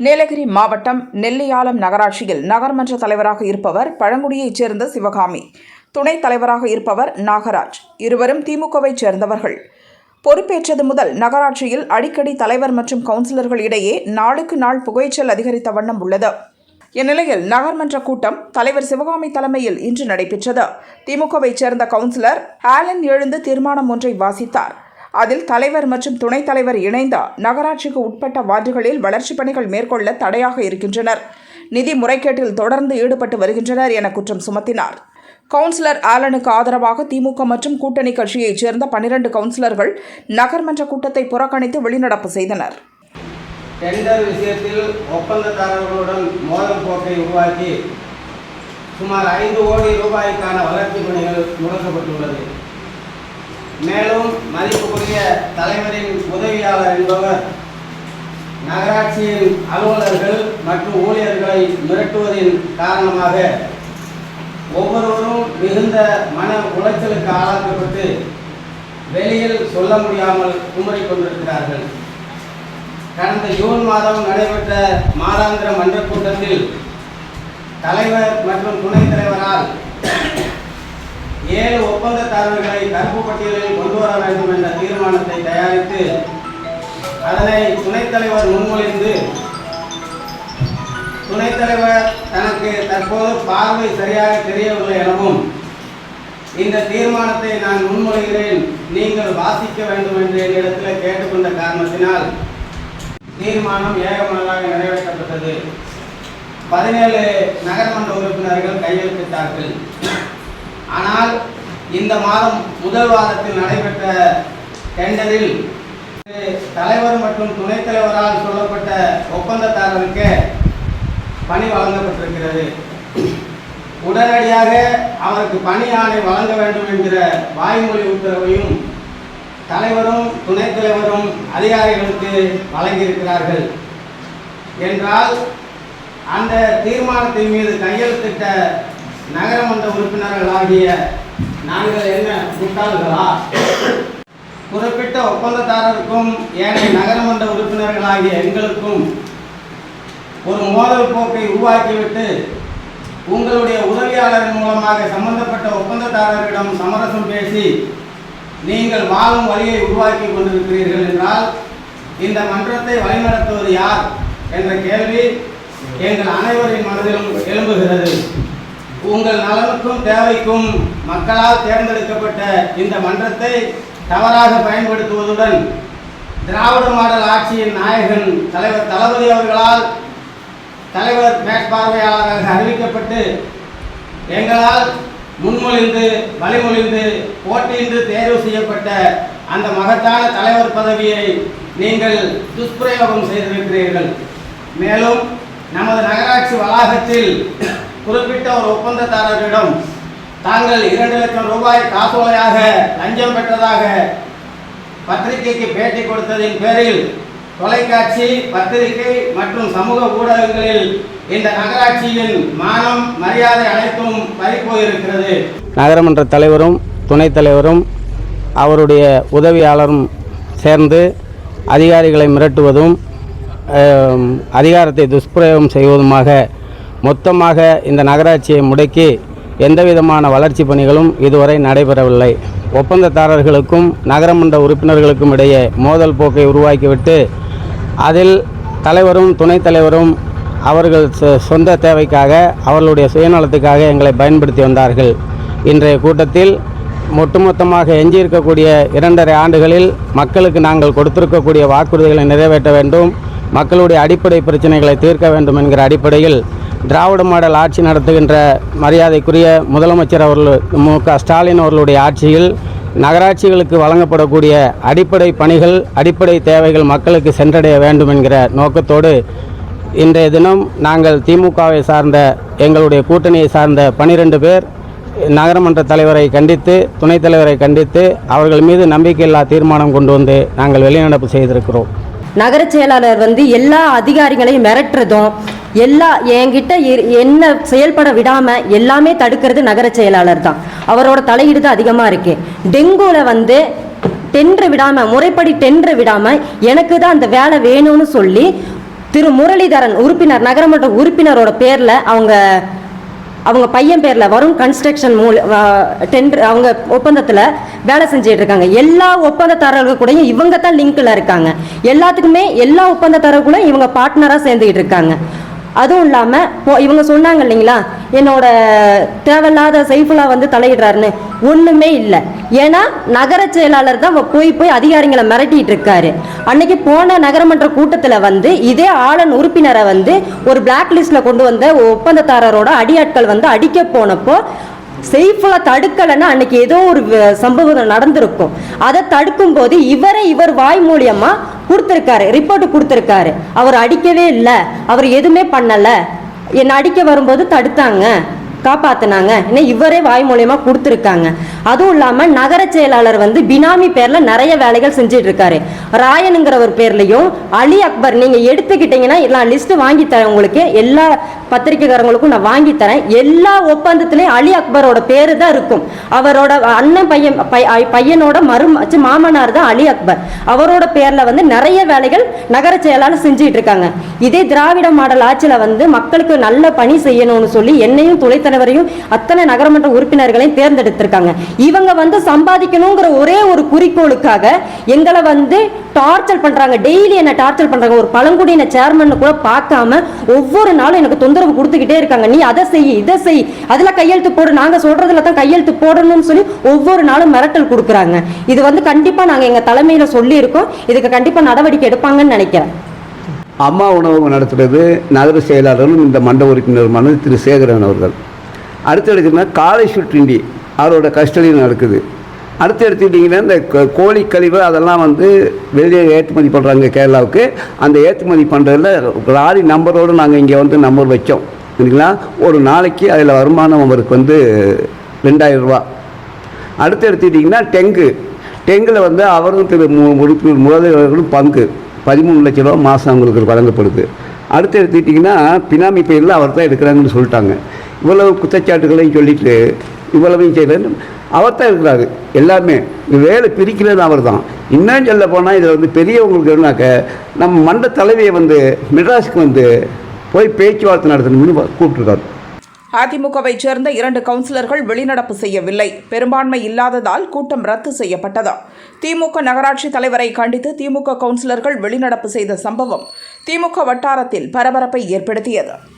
நீலகிரி மாவட்டம் நெல்லியாலம் நகராட்சியில் நகர்மன்ற தலைவராக இருப்பவர் பழங்குடியைச் சேர்ந்த சிவகாமி துணைத் தலைவராக இருப்பவர் நாகராஜ். இருவரும் திமுகவைச் சேர்ந்தவர்கள். பொறுப்பேற்றது முதல் நகராட்சியில் அடிக்கடி தலைவர் மற்றும் கவுன்சிலர்கள் இடையே நாளுக்கு நாள் புகைச்சல் அதிகரித்த வண்ணம் உள்ளது. இந்நிலையில் நகர்மன்ற கூட்டம் தலைவர் சிவகாமி தலைமையில் இன்று நடைபெற்றது. திமுகவைச் சேர்ந்த கவுன்சிலர் ஆலன் எழுந்து தீர்மானம் ஒன்றை வாசித்தார். அதில் தலைவர் மற்றும் துணைத் தலைவர் இணைந்து நகராட்சிக்கு உட்பட்ட வார்டுகளில் வளர்ச்சிப் பணிகள் மேற்கொள்ள தடையாக இருக்கின்றனர். நிதி முறைகேட்டில் தொடர்ந்து ஈடுபட்டு வருகின்றனர் என குற்றம் சுமத்தினார். கவுன்சிலர் ஆலனுக்கு ஆதரவாக திமுக மற்றும் கூட்டணி கட்சியைச் சேர்ந்த பனிரண்டு கவுன்சிலர்கள் நகர்மன்ற கூட்டத்தை புறக்கணித்து வெளிநடப்பு செய்தனர். டெண்டர் விஷயத்தில் ஒப்பந்ததாரர்களுடன் மோதல் போக்கை உருவாக்கி சுமார் ஐந்து கோடி ரூபாய்க்கான வளர்ச்சி பணிகள் முடக்கப்பட்டுள்ளது. மேலும் மதிப்புக்குரிய தலைவரின் உதவியாளர் என்பவர் நகராட்சியின் அலுவலர்கள் மற்றும் ஊழியர்களை மிரட்டுவதின் காரணமாக ஒவ்வொருவரும் மிகுந்த மன உளைச்சலுக்கு ஆளாக்கப்பட்டு வெளியில் சொல்ல முடியாமல் குமரிக் கொண்டிருக்கிறார்கள். கடந்த ஜூன் மாதம் நடைபெற்ற மாதாந்திர மன்ற கூட்டத்தில் தலைவர் மற்றும் துணைத் தலைவரால் ஏழு ஒப்பந்ததாரர்களை கருப்பு பட்டியலில் கொண்டு வர வேண்டும் என்ற தீர்மானத்தை தயாரித்து அதனை துணைத் தலைவர் முன்மொழிந்து துணைத் தலைவர் தனக்கு தற்போது பார்வை சரியாக தெரியவில்லை எனவும் இந்த தீர்மானத்தை நான் முன்மொழிகிறேன் நீங்கள் வாசிக்க வேண்டும் என்று என்னிடத்தில் கேட்டுக்கொண்ட காரணத்தினால் தீர்மானம் ஏகமனதாக நிறைவேற்றப்பட்டது. பதினேழு நகர்மன்ற உறுப்பினர்கள் கையெழுத்திட்டார்கள். ஆனால் இந்த மாதம் முதல் வாரத்தில் நடைபெற்ற டெண்டரில் தலைவர் மற்றும் துணைத் தலைவரால் சொல்லப்பட்ட ஒப்பந்ததாரருக்கு பணி வழங்கப்பட்டிருக்கிறது. உடனடியாக அவருக்கு பணி ஆணை வழங்க வேண்டும் என்கிற வாய்மொழி உத்தரவையும் தலைவரும் துணைத் தலைவரும் அதிகாரிகளுக்கு வழங்கியிருக்கிறார்கள். என்றால் அந்த தீர்மானத்தின் மீது கையெழுத்திட்ட நகரமன்ற உறுப்பினர்களாகிய நாங்கள் என்ன முட்டாள்களா குறிப்பிட்ட ஒப்பந்ததாரருக்கும் ஏனைய நகரமன்ற உறுப்பினர்களாகிய எங்களுக்கும் ஒரு மோதல் போக்கை உருவாக்கிவிட்டு உங்களுடைய உதவியாளர் மூலமாக சம்பந்தப்பட்ட ஒப்பந்ததாரரிடம் சமரசம் பேசி நீங்கள் வாழும் வழியை உருவாக்கி கொண்டிருக்கிறீர்கள் என்றால் இந்த மன்றத்தை வழிநடத்துவது யார்? என்ற கேள்வி எங்கள் அனைவரின் மனதிலும் எழும்புகிறது. உங்கள் நலனுக்கும் தேவைக்கும் மக்களால் தேர்ந்தெடுக்கப்பட்ட இந்த மன்றத்தை தவறாக பயன்படுத்துவதுடன் திராவிட மாடல் ஆட்சியின் நாயகன் தலைவர் தளபதி அவர்களால் தலைவர் மேற்பார்வையாளராக அறிவிக்கப்பட்டு எங்களால் முன்மொழிந்து வழிமொழிந்து போட்டியின்றி தேர்வு செய்யப்பட்ட அந்த மகத்தான தலைவர் பதவியை நீங்கள் துஷ்பிரயோகம் செய்திருக்கிறீர்கள். மேலும் நமது நகராட்சி வளாகத்தில் குறிப்பிட்ட ஒரு ஒப்பந்ததாரரிடம் தாங்கள் இரண்டு லட்சம் ரூபாய் காசோலையாக லஞ்சம் பெற்றதாக பத்திரிகைக்கு பேட்டி கொடுத்ததின் பேரில் தொலைக்காட்சி பத்திரிகை மற்றும் சமூக ஊடகங்களில் இந்த நகராட்சியின் மானம் மரியாதை அனைத்தும் பறிப்போயிருக்கிறது நகரமன்ற தலைவரும் துணைத் தலைவரும் அவருடைய உதவியாளரும் சேர்ந்து அதிகாரிகளை மிரட்டுவதும் அதிகாரத்தை துஷ்பிரயோகம் செய்வதுமாக மொத்தமாக இந்த நகராட்சியை முடக்கி எந்தவிதமான வளர்ச்சி பணிகளும் இதுவரை நடைபெறவில்லை. ஒப்பந்ததாரர்களுக்கும் நகரமன்ற உறுப்பினர்களுக்கும் இடையே மோதல் போக்கை உருவாக்கிவிட்டு அதில் தலைவரும் துணைத் தலைவரும் அவர்கள் சொந்த தேவைக்காக அவர்களுடைய சுயநலத்துக்காக எங்களை பயன்படுத்தி வந்தார்கள். இன்றைய கூட்டத்தில் ஒட்டுமொத்தமாக எஞ்சியிருக்கக்கூடிய இரண்டரை ஆண்டுகளில் மக்களுக்கு நாங்கள் கொடுத்திருக்கக்கூடிய வாக்குறுதிகளை நிறைவேற்ற வேண்டும் மக்களுடைய அடிப்படை பிரச்சனைகளை தீர்க்க வேண்டும் என்கிற அடிப்படையில் திராவிட மாடல் ஆட்சி நடத்துகின்ற மரியாதைக்குரிய முதலமைச்சர் அவர்கள் மு. க. ஸ்டாலின் அவர்களுடைய ஆட்சியில் நகராட்சிகளுக்கு வழங்கப்படக்கூடிய அடிப்படை பணிகள் அடிப்படை தேவைகள் மக்களுக்கு சென்றடைய வேண்டும் என்கிற நோக்கத்தோடு இன்றைய தினம் நாங்கள் திமுகவை சார்ந்த எங்களுடைய கூட்டணியை சார்ந்த பனிரெண்டு பேர் நகரமன்ற தலைவரை கண்டித்து துணைத் தலைவரை கண்டித்து அவர்கள் மீது நம்பிக்கையில்லா தீர்மானம் கொண்டு வந்து நாங்கள் வெளிநடப்பு செய்திருக்கிறோம். நகர செயலாளர் வந்து எல்லா அதிகாரிகளையும் மிரட்டுறதும் எல்லா என்கிட்ட இரு- என்ன செயல்பட விடாம எல்லாமே தடுக்கிறது நகர செயலாளர் தான். அவரோட தலையீடு தான் அதிகமா இருக்கு. டெங்குல வந்து டெண்டர் விடாம முறைப்படி டெண்டர் விடாம எனக்கு தான் அந்த வேலை வேணும்னு சொல்லி திரு முரளிதரன் உறுப்பினர் நகரமன்ற உறுப்பினரோட பேர்ல அவங்க அவங்க பையன் பேர்ல வரும் கன்ஸ்ட்ரக்ஷன் மூல டெண்டர் அவங்க ஒப்பந்தத்துல வேலை செஞ்சுட்டு இருக்காங்க. எல்லா ஒப்பந்ததாரர்கள் கூடயும் இவங்க தான் லிங்க்ல இருக்காங்க. எல்லாத்துக்குமே எல்லா ஒப்பந்ததாரர்களும் இவங்க பார்ட்னரா சேர்ந்துக்கிட்டு இருக்காங்க. அதுவும் இல்லாமல் போ- இவங்க சொன்னாங்க இல்லைங்களா என்னோட தேவையில்லாத சைஃபுல்லா வந்து தலையிடுறாருன்னு. ஒன்றுமே இல்லை. ஏன்னா நகர செயலாளர் தான் போய் போய் அதிகாரிகளை மிரட்டிட்டு இருக்காரு. அன்னைக்கு போன நகரமன்ற கூட்டத்தில் வந்து இதே ஆளன் உறுப்பினரை வந்து ஒரு பிளாக் லிஸ்ட்ல கொண்டு வந்த ஒப்பந்ததாரரோட அடியாட்கள் வந்து அடிக்க போனப்போ செய்ஃபுல்லா தடுக்கலைன்னா அன்னைக்கு ஏதோ ஒரு சம்பவம் நடந்திருக்கும். அதை தடுக்கும் போது இவரை இவர் வாய் மூலியமா கொடுத்துருக்காரு ரிப்போர்ட் கொடுத்துருக்காரு. அவர் அடிக்கவே இல்லை அவர் எதுவுமே பண்ணலை. என்னை அடிக்க வரும்போது தடுத்தாங்க. காப்பாத்துனாங்க. இன்னும் இவரே வாய் மூலியமா கொடுத்துருக்காங்க. அதுவும் இல்லாம நகர செயலாளர் வந்து பினாமி பேர்ல நிறைய வேலைகள் செஞ்சுட்டு இருக்காரு ராயனுங்கிறவர் பேர்லயும் அலி அக்பர் நீங்க எடுத்துக்கிட்டீங்கன்னா எல்லா லிஸ்ட் வாங்கி தரேன் உங்களுக்கு. எல்லா பத்திரிக்கைக்காரங்களுக்கும் நான் வாங்கி தரேன். எல்லா ஒப்பந்தத்திலையும் அலி அக்பரோட பேரு தான் இருக்கும். அவரோட அண்ணன் பையன் பையனோட மறு மாமனார் தான் அலி அக்பர். அவரோட பேர்ல வந்து நிறைய வேலைகள் நகர செயலாளர் செஞ்சுட்டு இருக்காங்க இதே திராவிட மாடல் ஆட்சியில வந்து மக்களுக்கு நல்ல பணி செய்யணும்னு சொல்லி என்னையும் துணைத் தலைவரையும் அத்தனை நகரமன்ற உறுப்பினர்களையும் தேர்ந்தெடுத்திருக்காங்க. இவங்க வந்து சம்பாதிக்கணுங்கிற ஒரே ஒரு குறிக்கோளுக்காக எங்களை வந்து டார்ச்சர் பண்றாங்க. டெய்லி என்ன டார்ச்சர் பண்றாங்க. ஒரு பழங்குடியின சேர்மன் கூட பார்க்காம ஒவ்வொரு நாளும் எனக்கு தொந்தரவு கொடுத்துக்கிட்டே இருக்காங்க. நீ அதை செய் இதை செய். அதுல கையெழுத்து போடு. நாங்க சொல்றதுல தான் கையெழுத்து போடணும்னு சொல்லி ஒவ்வொரு நாளும் மிரட்டல் கொடுக்குறாங்க. இது வந்து கண்டிப்பா நாங்க எங்க தலைமையில சொல்லி இருக்கோம் இதுக்கு கண்டிப்பா நடவடிக்கை எடுப்பாங்கன்னு நினைக்கிறேன். அம்மா உணவகம் நடத்துறது நகர செயலாளரும் இந்த மண்ட உறுப்பினருமான திரு சேகரன் அவர்கள். அடுத்து எடுத்தீங்கன்னா காலை சுற்றிண்டி அவரோட கஸ்டடியில் நடக்குது. அடுத்து எடுத்துக்கிட்டிங்கன்னா இந்த கோழி கழிவு அதெல்லாம் வந்து வெளியே ஏற்றுமதி பண்ணுறாங்க கேரளாவுக்கு. அந்த ஏற்றுமதி பண்ணுறதுல லாரி நம்பரோடு நாங்கள் இங்கே வந்து நம்பர் வச்சோம். சரிங்களா? ஒரு நாளைக்கு அதில் வருமானம் அவருக்கு வந்து ரெண்டாயிரம் ரூபா. அடுத்து எடுத்துக்கிட்டிங்கன்னா டெங்கு. டெங்கில் வந்து அவரும் திரு மு- உறுப்பினர் பங்கு. பதிமூணு லட்ச ரூபா மாதம் அவங்களுக்கு வழங்கப்படுது. அடுத்து எடுத்துக்கிட்டிங்கன்னா பினாமி பெயரில் அவர் தான் எடுக்கிறாங்கன்னு சொல்லிட்டாங்க. இவ்வளவு குற்றச்சாட்டுகளையும் சொல்லிட்டு இவ்வளவையும் செய்யலன்னு அவர் தான் இருக்கிறாரு எல்லாமே வேலை பிரிக்கிறது அவர் தான் இன்னும் சொல்ல போனால் இதில் வந்து பெரியவங்களுக்கு என்னன்னாக்க நம்ம மண்ட தலைவியை வந்து மெட்ராஸுக்கு வந்து போய் பேச்சுவார்த்தை நடத்தணும்னு கூப்பிட்டுருக்காரு. அதிமுகவை சேர்ந்த இரண்டு கவுன்சிலர்கள் வெளிநடப்பு செய்யவில்லை. பெரும்பான்மை இல்லாததால் கூட்டம் ரத்து செய்யப்பட்டது. திமுக நகராட்சி தலைவரை கண்டித்து திமுக கவுன்சிலர்கள் வெளிநடப்பு செய்த சம்பவம் திமுக வட்டாரத்தில் பரபரப்பை ஏற்படுத்தியது.